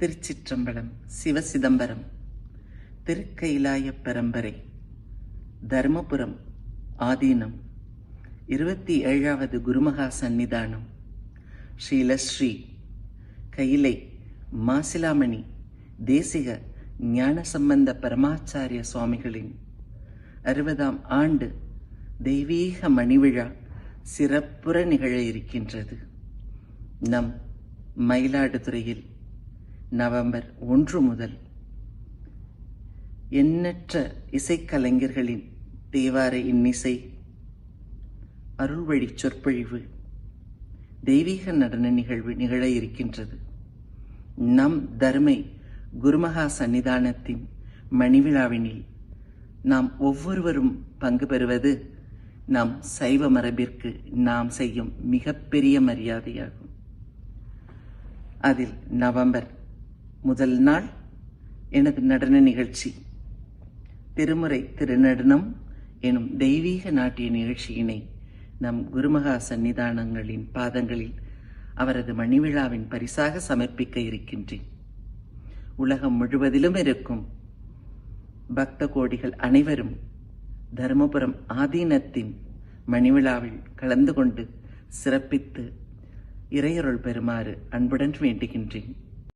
திருச்சிற்றம்பலம் சிவசிதம்பரம் திருக்கைலாய பரம்பரை தர்மபுரம் ஆதீனம் இருபத்தி ஏழாவது குருமகா சந்நிதானம் ஸ்ரீலஸ்ரீ கைலை மாசிலாமணி தேசிக ஞானசம்பந்த பரமாச்சாரிய சுவாமிகளின் அறுபதாம் ஆண்டு தெய்வீக மணிவிழா சிறப்புற நிகழ இருக்கின்றது. நம் மயிலாடுதுறையில் நவம்பர் ஒன்று முதல். எண்ணற்ற இசைக்கலைஞர்களின் தேவார இன்னிசை அருள்வழி சொற்பொழிவு தெய்வீக நடன நிகழ்வு நிகழ இருக்கின்றது. நம் தர்மை குருமகா சன்னிதானத்தின் மணிவிழாவினில் நாம் ஒவ்வொருவரும் பங்கு பெறுவது நம் சைவ மரபிற்கு நாம் செய்யும் மிகப்பெரிய மரியாதையாகும். அதில் நவம்பர் முதல் நாள் எனது நடன நிகழ்ச்சி. திருமுறை திருநடனம் எனும் தெய்வீக நாட்டிய நிகழ்ச்சியினை நம் குருமகா சன்னிதானங்களின் பாதங்களில் அவரது மணிவிழாவின் பரிசாக சமர்ப்பிக்க இருக்கின்றேன். உலகம் முழுவதிலும் இருக்கும் பக்த கோடிகள் அனைவரும் தருமபுரம் ஆதீனத்தின் மணிவிழாவில் கலந்து கொண்டு சிறப்பித்து இறையருள் பெறுமாறு அன்புடன் வேண்டுகின்றேன்.